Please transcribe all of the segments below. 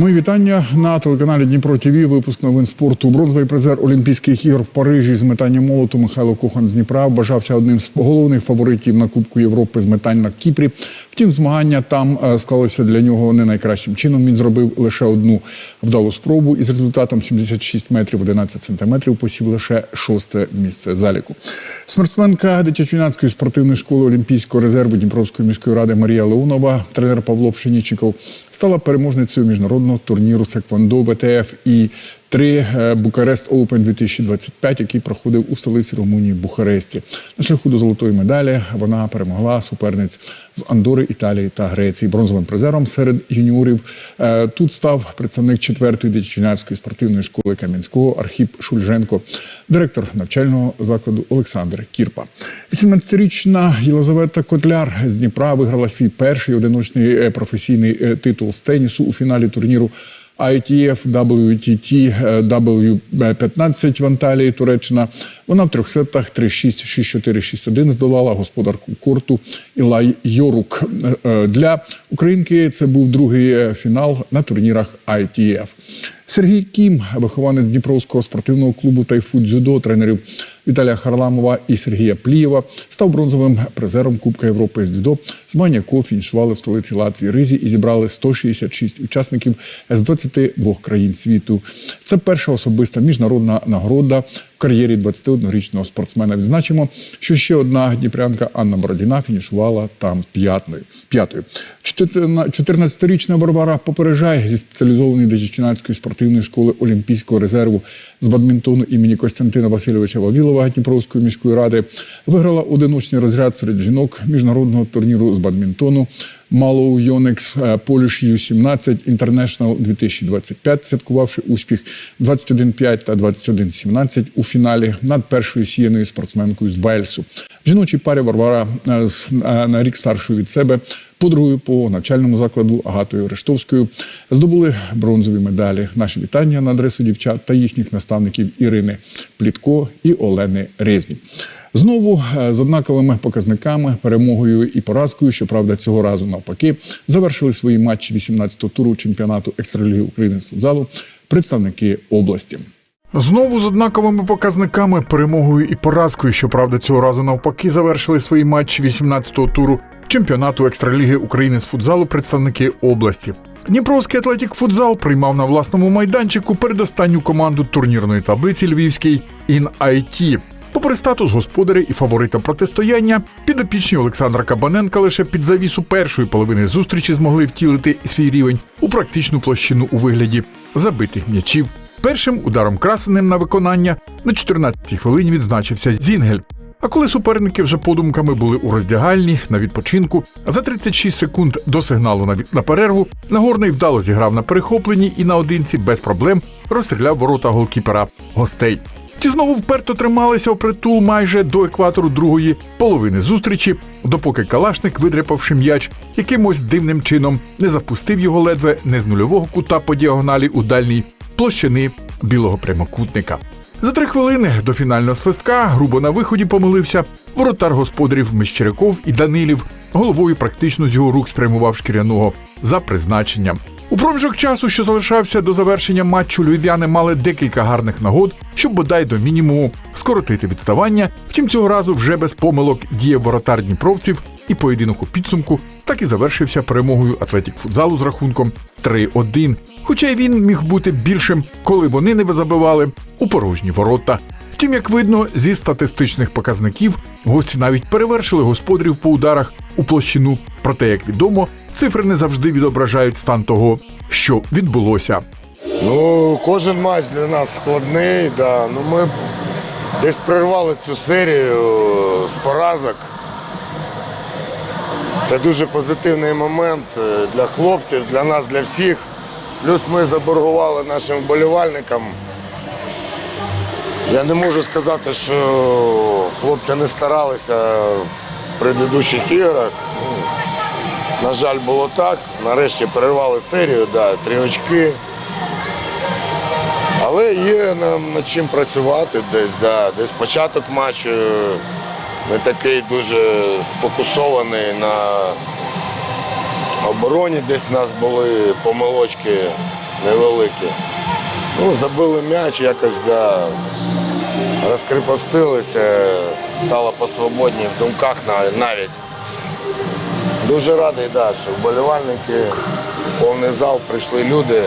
Мої вітання на телеканалі Дніпро ТВ. Випуск новин спорту. Бронзовий призер Олімпійських ігор в Парижі з метання молоту Михайло Кохан з Дніпра вважався одним з головних фаворитів на Кубку Європи з метань на Кіпрі. Втім, змагання там е, склалися для нього не найкращим чином. Він зробив лише одну вдалу спробу і з результатом 76 метрів 11 сантиметрів посів лише шосте місце заліку. Спортсменка дитячо-юнацької спортивної школи Олімпійського резерву Дніпровської міської ради Марія Леонова, тренер Павло Пшенічников, стала переможницею міжнародного турніру Секвондо ВТФ і 3 Букарест Оупен 2025, який проходив у столиці Румунії Бухаресті. На шляху до золотої медалі вона перемогла суперниць з Андори, Італії та Греції. Бронзовим призером серед юніорів е, тут став представник 4-ї дитячо-юнацької спортивної школи Кам'янського Архіп Шульженко, директор навчального закладу Олександр Кірпа. 18-річна Єлизавета Котляр з Дніпра виграла свій перший одиночний е, професійний е, титул з тенісу у фіналі турніру ITF WTT W15 в Анталії, Туреччина. Вона в трьох сетах 3-6, 6-4, 6-1 здолала господарку корту Ілай Йорук. Е, Для українки це був другий е, фінал на турнірах ITF. Сергій Кім, вихованець Дніпровського спортивного клубу Тайфу дзюдо тренерів Віталія Харламова і Сергія Плієва, став бронзовим призером Кубка Європи з дзюдо, змагання кофіншували в столиці Латвії Ризі і зібрали 166 учасників з 22 країн світу. Це перша особиста міжнародна нагорода кар'єрі 21-річного спортсмена. Відзначимо, що ще одна дніпрянка Анна Бородіна фінішувала там п'ятною. П'ятою 14-річна Барбара Попережай зі спеціалізованої дитячо-юнацької спортивної школи Олімпійського резерву з бадмінтону імені Костянтина Васильовича Вавілова Дніпровської міської ради виграла одиночний розряд серед жінок міжнародного турніру з бадмінтону Малоу Йонекс Polish U-17 International 2025, святкувавши успіх 21-5 та 21-17 у фіналі над першою сіяною спортсменкою з Вельсу. В жіночій парі Варвара е, з- е, на рік старшою від себе, подругою по навчальному закладу Агатою Рештовською здобули бронзові медалі. Наші вітання на адресу дівчат та їхніх наставників Ірини Плітко і Олени Резнік. Знову е, з однаковими показниками, перемогою і поразкою, щоправда, цього разу навпаки, завершили свої матчі 18-го туру чемпіонату екстраліги України з футзалу представники області. Знову з однаковими показниками, перемогою і поразкою, щоправда, цього разу навпаки, завершили свої матчі 18-го туру чемпіонату екстраліги України з футзалу представники області. Дніпровський атлетік футзал приймав на власному майданчику передостанню команду турнірної таблиці Львівський «Ін IT». Попри статус господаря і фаворита протистояння, підопічні Олександра Кабаненка лише під завісу першої половини зустрічі змогли втілити свій рівень у практичну площину у вигляді забитих м'ячів. Першим ударом красеним на виконання на 14-й хвилині відзначився Зінгель. А коли суперники вже подумками були у роздягальні на відпочинку, за 36 секунд до сигналу на, на перерву Нагорний вдало зіграв на перехопленні і наодинці без проблем розстріляв ворота голкіпера гостей. Ті знову вперто трималися опритул майже до екватору другої половини зустрічі, допоки Калашник, видряпавши м'яч, якимось дивним чином не запустив його ледве не з нульового кута по діагоналі у дальній площини білого прямокутника. За три хвилини до фінального свистка грубо на виході помилився воротар господарів Мещеряков і Данилів, головою практично з його рук спрямував шкіряного за призначенням. У проміжок часу, що залишався до завершення матчу, львів'яни мали декілька гарних нагод, щоб бодай до мінімуму скоротити відставання. Втім, цього разу вже без помилок діяв воротар дніпровців, і поєдинок у підсумку так і завершився перемогою Атлетік футзалу з рахунком 3-1. Хоча й він міг бути більшим, коли вони не забивали у порожні ворота. Втім, як видно, зі статистичних показників гості навіть перевершили господарів по ударах у площину. Проте, як відомо, цифри не завжди відображають стан того, що відбулося. Ну, кожен матч для нас складний. Да. Ну, ми десь прервали цю серію з поразок. Це дуже позитивний момент е, для хлопців, для нас, для всіх. Плюс ми заборгували нашим вболівальникам. Я не можу сказати, що хлопці не старалися в предыдущих іграх. Ну, на жаль, було так. Нарешті перервали серію, да, три очки. Але є нам над чим працювати десь, да. десь початок матчу не такий дуже сфокусований на обороні, десь в нас були помилочки невеликі. Ну, забили м'яч, якось да, розкріпостилися, стало посвободні в думках навіть. Дуже радий, да, що вболівальники, повний зал, прийшли люди.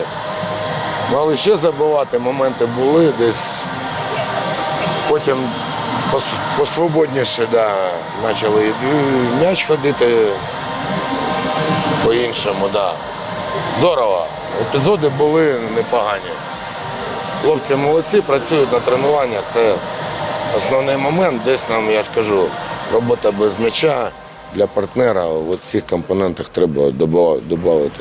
Мали ще забивати, моменти були десь. Потім пос- посвободніше да, почали і м'яч ходити по-іншому. Да. Здорово. Епізоди були непогані. Хлопці молодці, працюють на тренуваннях. Це основний момент. Десь нам, я ж кажу, робота без м'яча для партнера. В цих компонентах треба додати.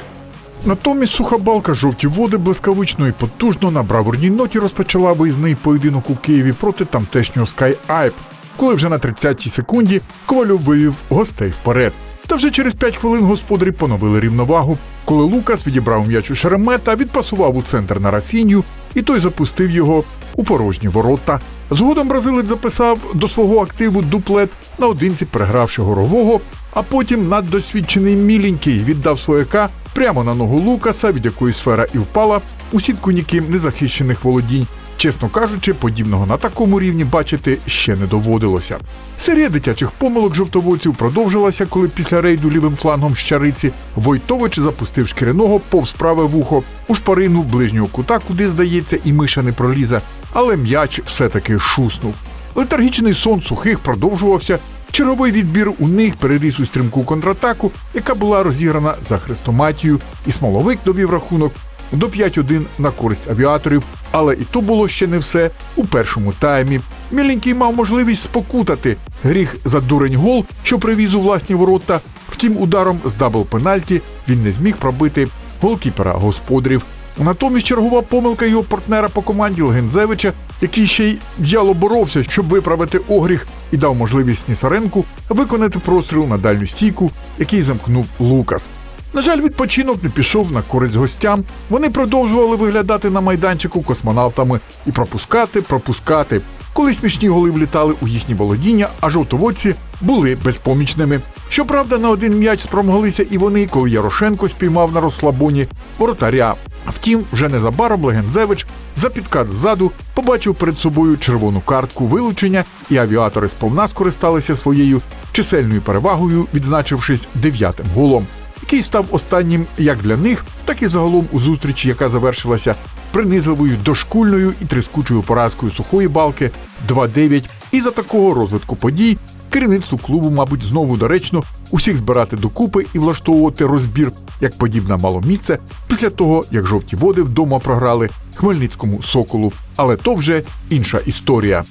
Натомість суха балка жовті води блискавично і потужно на бравурній ноті розпочала виїзний поєдинок у Києві проти тамтешнього Sky Айп, коли вже на 30-й секунді Ковальов вивів гостей вперед. Та вже через 5 хвилин господарі поновили рівновагу, коли Лукас відібрав м'яч у Шеремета, відпасував у центр на Рафіню, і той запустив його у порожні ворота. Згодом бразилець записав до свого активу дуплет наодинці перегравши горового, а потім наддосвідчений міленький віддав свояка прямо на ногу Лукаса, від якої сфера і впала у сітку ніким незахищених володінь. Чесно кажучи, подібного на такому рівні бачити ще не доводилося. Серія дитячих помилок жовтоводців продовжилася, коли після рейду лівим флангом щариці Войтович запустив шкіряного повз праве вухо у шпарину ближнього кута, куди, здається, і миша не пролізе, але м'яч все-таки шуснув. Летаргічний сон сухих продовжувався. Черговий відбір у них переріс у стрімку контратаку, яка була розіграна за хрестоматію, і смоловик довів рахунок до 5-1 на користь авіаторів. Але і то було ще не все у першому таймі. Міленький мав можливість спокутати гріх за дурень гол, що привіз у власні ворота. Втім, ударом з дабл пенальті він не зміг пробити голкіпера господарів. Натомість чергова помилка його партнера по команді Легензевича, який ще й в'яло боровся, щоб виправити огріх, і дав можливість Снісаренку виконати простріл на дальню стійку, який замкнув Лукас. На жаль, відпочинок не пішов на користь гостям. Вони продовжували виглядати на майданчику космонавтами і пропускати, пропускати. Коли смішні голи влітали у їхні володіння, а жовтоводці були безпомічними. Щоправда, на один м'яч спромоглися і вони, коли Ярошенко спіймав на розслабоні воротаря. Втім, вже незабаром Легензевич за підкат ззаду побачив перед собою червону картку вилучення, і авіатори сповна скористалися своєю чисельною перевагою, відзначившись дев'ятим голом який став останнім як для них, так і загалом у зустрічі, яка завершилася принизливою дошкульною і трискучою поразкою сухої балки 2-9. І за такого розвитку подій керівництву клубу, мабуть, знову доречно усіх збирати докупи і влаштовувати розбір, як подібне мало місце після того, як жовті води вдома програли Хмельницькому соколу. Але то вже інша історія.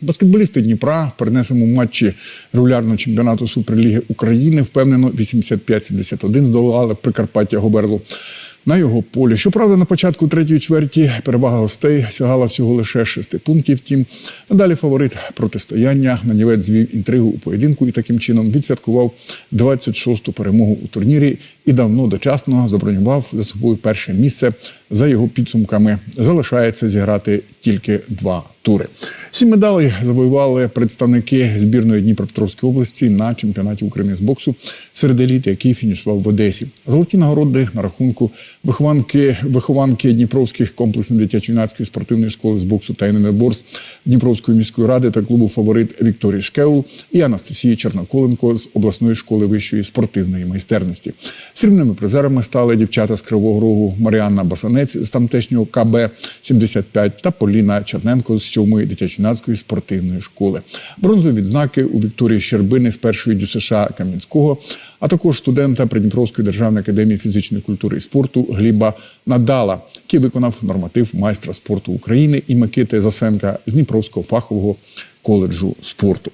Баскетболісти Дніпра в перенесеному матчі регулярного чемпіонату Суперліги України впевнено 85-71 здолали Прикарпаття Гоберлу на його полі. Щоправда, на початку третьої чверті перевага гостей сягала всього лише шести пунктів. Втім, надалі фаворит протистояння нанівець звів інтригу у поєдинку і таким чином відсвяткував 26-ту перемогу у турнірі і давно дочасно забронював за собою перше місце. За його підсумками залишається зіграти тільки два тури. Сім медалей завоювали представники збірної Дніпропетровської області на чемпіонаті України з боксу серед еліт, який фінішував в Одесі. Золоті нагороди на рахунку вихованки, вихованки Дніпровських комплексної дитячо-юнацької спортивної школи з боксу та єдиноборств Дніпровської міської ради та клубу фаворит Вікторії Шкеул і Анастасії Черноколенко з обласної школи вищої спортивної майстерності. Срібними призерами стали дівчата з Кривого Рогу Маріанна Басанець з тамтешнього КБ 75 та Поліна Черненко з сьомої дитячо-юнацької спортивної школи. Бронзові відзнаки у Вікторії Щербини з першої ДЮСШ Кам'янського, а також студента Придніпровської державної академії фізичної культури і спорту Гліба Надала, який виконав норматив майстра спорту України і Микити Засенка з Дніпровського фахового коледжу спорту.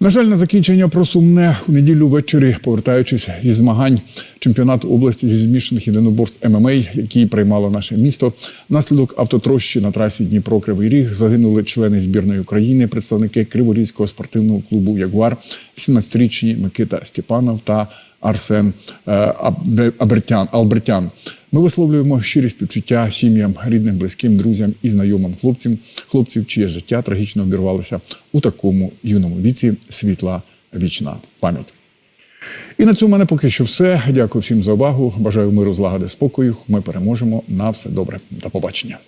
На жаль, на закінчення про сумне у неділю ввечері, повертаючись зі змагань чемпіонату області зі змішаних єдиноборств ММА, які приймало наше місто, Наслідок автотрощі на трасі Дніпро Кривий Ріг загинули члени збірної України, представники Криворізького спортивного клубу Ягуар, 17-річні Микита Степанов та Арсен е, Абертян Албертян. Ми висловлюємо щирі співчуття сім'ям, рідним, близьким, друзям і знайомим хлопцям, хлопців, чиє життя трагічно обірвалося у такому юному віці. Світла вічна пам'ять. І на цьому мене поки що все. Дякую всім за увагу. Бажаю миру, злагоди, спокою. Ми переможемо. На все добре. До побачення.